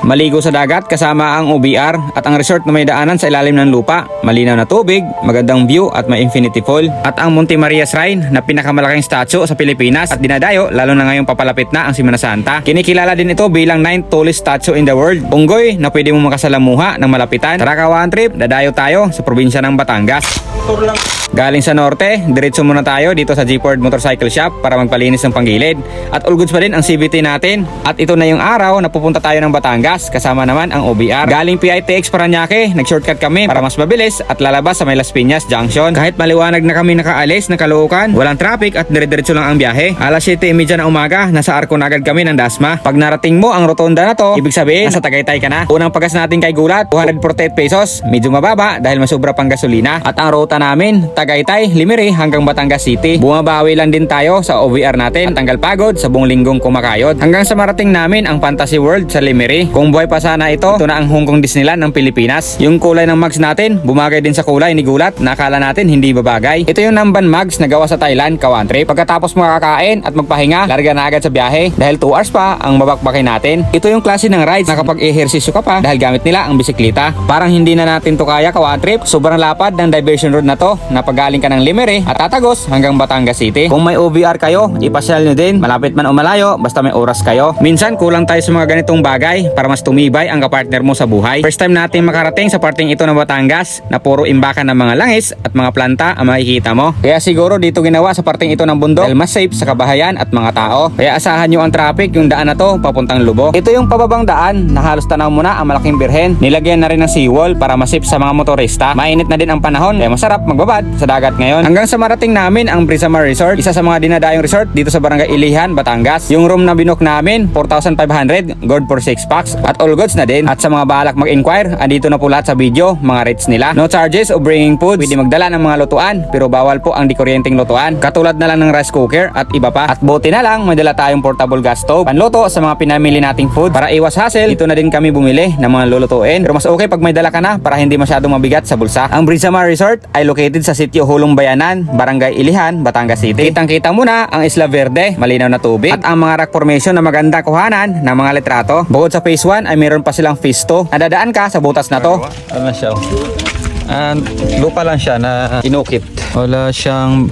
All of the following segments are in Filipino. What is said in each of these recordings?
Maligo sa dagat kasama ang OBR at ang resort na may daanan sa ilalim ng lupa. Malinaw na tubig, magandang view at may infinity fall. At ang Monte Maria Shrine na pinakamalaking statue sa Pilipinas at dinadayo lalo na ngayong papalapit na ang Semana Santa. Kinikilala din ito bilang 9th tallest statue in the world. Unggoy na pwede mo makasalamuha ng malapitan. Tara ka one trip, dadayo tayo sa probinsya ng Batangas. Galing sa norte, diretso muna tayo dito sa G-Ford Motorcycle Shop para magpalinis ng panggilid. At all goods pa din ang CVT natin. At ito na yung araw na pupunta tayo ng Batangas kasama naman ang OBR. Galing PITX Paranaque, nag-shortcut kami para mas mabilis at lalabas sa may Las Piñas Junction. Kahit maliwanag na kami nakaalis na Caloocan, walang traffic at dire-diretso lang ang biyahe. Alas 7.30 na umaga, nasa arko na agad kami ng Dasma. Pag narating mo ang rotonda na to, ibig sabihin nasa Tagaytay ka na. Unang pagas natin kay Gulat, 248 pesos. Medyo mababa dahil masubra pang gasolina. At ang ruta namin, Tagaytay, Limiri hanggang Batangas City. Bumabawi lang din tayo sa OVR natin at tanggal pagod sa buong linggong kumakayod. Hanggang sa marating namin ang Fantasy World sa Limiri. Kung buhay pa sana ito, ito na ang Hong Kong Disneyland ng Pilipinas. Yung kulay ng mugs natin, bumagay din sa kulay ni Gulat. Nakala natin hindi babagay. Ito yung Namban mugs na gawa sa Thailand, Kawan Trip. Pagkatapos makakain at magpahinga, larga na agad sa biyahe dahil 2 hours pa ang babakbakin natin. Ito yung klase ng rides na kapag ehersisyo ka pa dahil gamit nila ang bisikleta. Parang hindi na natin to kaya Kawan Trip. Sobrang lapad ng diversion road na to na pagaling ka ng Limere at tatagos hanggang Batangas City. Kung may OVR kayo, ipasyal nyo din. Malapit man o malayo, basta may oras kayo. Minsan kulang tayo sa mga ganitong bagay para mas tumibay ang kapartner mo sa buhay. First time nating makarating sa parting ito ng Batangas na puro imbakan ng mga langis at mga planta ang makikita mo. Kaya siguro dito ginawa sa parting ito ng bundok dahil mas safe sa kabahayan at mga tao. Kaya asahan nyo ang traffic yung daan na to papuntang Lubok. Ito yung pababang daan na halos tanaw mo na ang malaking birhen. Nilagyan na rin ng seawall para masip sa mga motorista. Mainit na din ang panahon kaya masarap magbabad sa dagat ngayon. Hanggang sa marating namin ang Brisamar Resort, isa sa mga dinadayong resort dito sa Barangay Ilihan, Batangas. Yung room na binook namin, 4,500, good for 6 packs at all goods na din. At sa mga balak mag-inquire, andito na po lahat sa video, mga rates nila. No charges of bringing food, pwede magdala ng mga lutuan, pero bawal po ang di kuryenteng lutuan. Katulad na lang ng rice cooker at iba pa. At buti na lang, may dala tayong portable gas stove, panluto sa mga pinamili nating food. Para iwas hassle, dito na din kami bumili ng mga lulutuin. Pero mas okay pag may dala ka na para hindi masyadong mabigat sa bulsa. Ang Brisamar Resort ay located sa sitio Hulong Bayanan, Barangay Ilihan, Batangas City. Kitang-kita mo na ang Isla Verde, malinaw na tubig, at ang mga rock formation na maganda kuhanan ng mga litrato. Bukod sa phase 1 ay meron pa silang phase 2. Nadadaan ka sa butas na to. Ano siya? And lupa lang siya na inukit. Wala siyang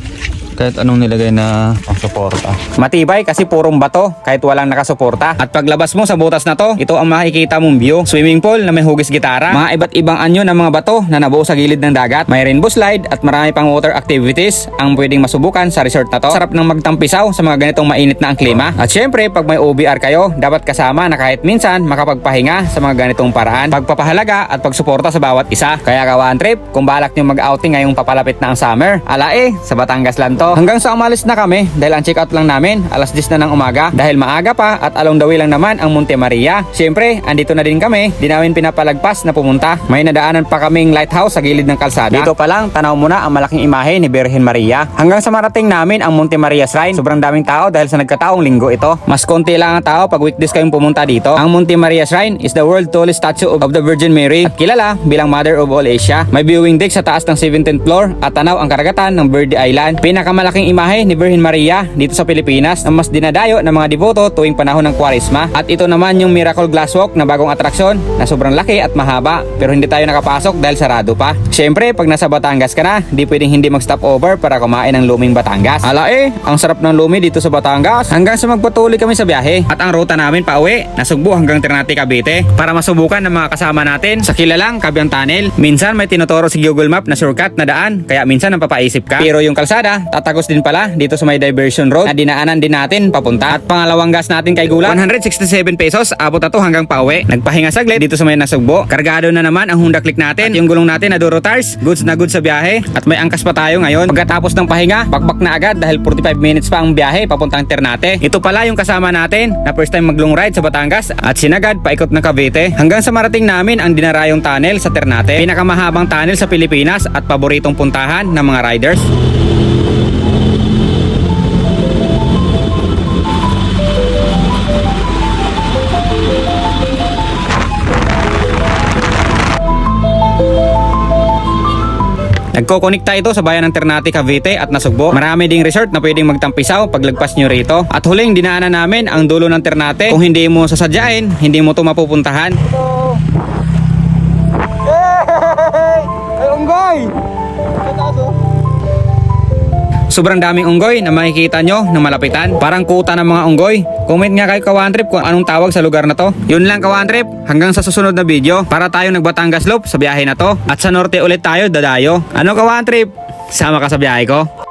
kahit anong nilagay na pang suporta. Matibay kasi purong bato kahit walang nakasuporta. At paglabas mo sa butas na to, ito ang makikita mong view. Swimming pool na may hugis gitara, mga iba't ibang anyo ng mga bato na nabuo sa gilid ng dagat, may rainbow slide at marami pang water activities ang pwedeng masubukan sa resort na to. Sarap ng magtampisaw sa mga ganitong mainit na ang klima. At syempre, pag may OBR kayo, dapat kasama na kahit minsan makapagpahinga sa mga ganitong paraan. Pagpapahalaga at pagsuporta sa bawat isa. Kaya kawan trip, kung balak nyo mag-outing ngayong papalapit na ang summer, ala eh, sa Batangas lang to. Hanggang sa umalis na kami dahil ang check out lang namin alas 10 na ng umaga dahil maaga pa at along the way lang naman ang Monte Maria. Siyempre, andito na din kami, di namin pinapalagpas na pumunta. May nadaanan pa kaming lighthouse sa gilid ng kalsada. Dito pa lang, tanaw mo na ang malaking imahe ni Birhen Maria. Hanggang sa marating namin ang Monte Maria Shrine, sobrang daming tao dahil sa nagkataong linggo ito. Mas konti lang ang tao pag weekdays kayong pumunta dito. Ang Monte Maria Shrine is the world tallest statue of the Virgin Mary at kilala bilang Mother of all Asia. May viewing deck sa taas ng 17th floor at tanaw ang karagatan ng Verde Island. Pinakamalaking imahe ni Virgin Maria dito sa Pilipinas na mas dinadayo ng mga deboto tuwing panahon ng Kwaresma. At ito naman yung Miracle Glass Walk na bagong atraksyon na sobrang laki at mahaba pero hindi tayo nakapasok dahil sarado pa. Siyempre, pag nasa Batangas ka na, di pwedeng hindi mag-stop over para kumain ng luming Batangas. Ala eh, ang sarap ng lumi dito sa Batangas. Hanggang sa magpatuloy kami sa biyahe. At ang ruta namin pa uwi, nasugbo hanggang Ternate Cavite para masubukan ng mga kasama natin sa kilalang Kabyang Tunnel. Minsan may tinuturo si Google Map na shortcut na daan, kaya minsan napapaisip ka. Pero yung kalsada, tatagos din pala dito sa may diversion road na dinaanan din natin papunta. At pangalawang gas natin kay Gulat, 167 pesos, abot na to hanggang pauwi. Nagpahinga saglit dito sa may nasugbo. Kargado na naman ang Honda Click natin. At yung gulong natin na Duro Tires, goods na goods sa biyahe. At may angkas pa tayo ngayon. Pagkatapos ng pahinga, bakbak na agad dahil 45 minutes pa ang biyahe papuntang Ternate. Ito pala yung kasama natin na first time mag long ride sa Batangas at sinagad paikot ng Cavite. Hanggang sa marating namin ang dinarayong tunnel sa Ternate. Pinakamahabang tunnel sa Pilipinas at paboritong puntahan ng mga riders. Nagkokonekta ito sa bayan ng Ternate, Cavite at Nasugbo. Marami ding resort na pwedeng magtampisaw paglagpas nyo rito. At huling dinaanan namin ang dulo ng Ternate. Kung hindi mo sasadyain, hindi mo ito mapupuntahan. Ay, unggoy! Sobrang daming unggoy na makikita nyo na malapitan. Parang kuta ng mga unggoy. Comment nga kayo kawantrip kung anong tawag sa lugar na to. Yun lang kawantrip. Hanggang sa susunod na video para tayo nagbatangas loop sa biyahe na to. At sa norte ulit tayo dadayo. Ano kawantrip? Sama ka sa biyahe ko?